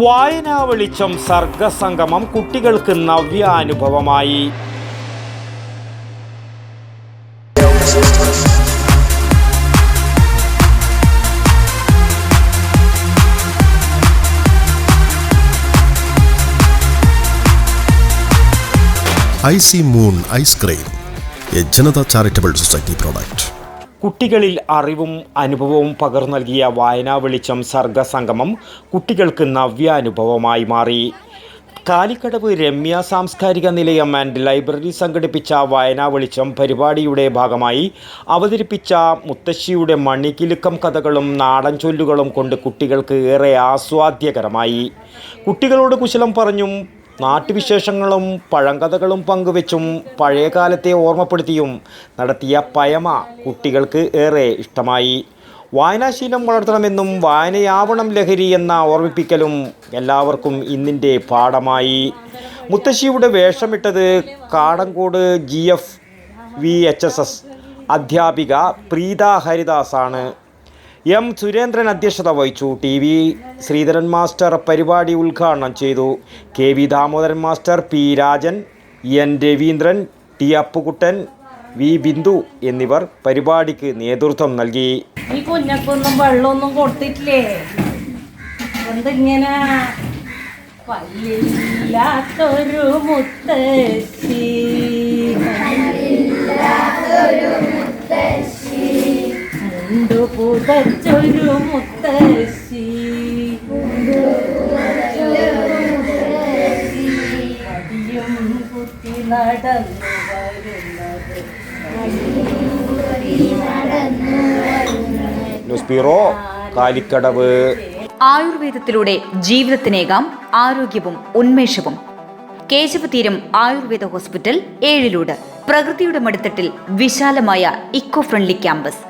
വായനാ വെളിച്ചം സർഗസംഗമം കുട്ടികൾക്ക് നവ്യാനുഭവമായി. C Moon ice cream a Janatha charitable society product. കുട്ടികളിൽ അറിവും അനുഭവവും പകർന്നു നൽകിയ വായനാ വെളിച്ചം സർഗസംഗമം കുട്ടികൾക്ക് നവ്യാനുഭവമായി മാറി. കാലിക്കടവ് രമ്യ സാംസ്കാരിക നിലയം ആൻഡ് ലൈബ്രറി സംഘടിപ്പിച്ച വായനാ വെളിച്ചം പരിപാടിയുടെ ഭാഗമായി അവതരിപ്പിച്ച മുത്തശ്ശിയുടെ മണികിലുക്കം കഥകളും നാടൻ ചൊല്ലുകളും കൊണ്ട് കുട്ടികൾക്ക് ഏറെ ആസ്വാദ്യകരമായി. കുട്ടികളോട് കുശലം പറഞ്ഞും നാട്ടുവിശേഷങ്ങളും പഴങ്കഥകളും പങ്കുവെച്ചും പഴയകാലത്തെ ഓർമ്മപ്പെടുത്തിയും നടത്തിയ പയമ കുട്ടികൾക്ക് ഏറെ ഇഷ്ടമായി. വായനാശീലം വളർത്തണമെന്നും വായനയാവണം ലഹരി എന്ന ഓർമ്മിപ്പിക്കലും എല്ലാവർക്കും ഇന്നിന്റെ പാഠമായി. മുത്തശ്ശിയുടെ വേഷമിട്ടത് Kadankode G F V H S S. അധ്യാപിക പ്രീത ഹരിദാസാണ്. എം സുരേന്ദ്രൻ അധ്യക്ഷത വഹിച്ചു. ടി വി ശ്രീധരൻ മാസ്റ്റർ പരിപാടി ഉദ്ഘാടനം ചെയ്തു. K V Damodaran master P Rajan N Raveendran T Appukuttan V Bindu എന്നിവർ പരിപാടിക്ക് നേതൃത്വം നൽകി. ഈ കുഞ്ഞക്കൊന്നും വെള്ളമൊന്നും കൊടുത്തിട്ടില്ലേ? എന്തിങ്ങനെ? പല്ലില്ലാത്തൊരു മുത്തശ്ശി. പുതച്ചൊരു മുത്തശ്ശി. അടിയും കുത്തി നടന്നു വരുന്നത്. കാലിക്കടവ്. ആയുർവേദത്തിലൂടെ ജീവിതത്തിനേകാം ആരോഗ്യവും ഉന്മേഷവും. കേശവതീരം ആയുർവേദ ഹോസ്പിറ്റൽ ഏഴിലൂട്. പ്രകൃതിയുടെ മടിത്തട്ടിൽ വിശാലമായ ഇക്കോ ഫ്രണ്ട്ലി ക്യാമ്പസ്.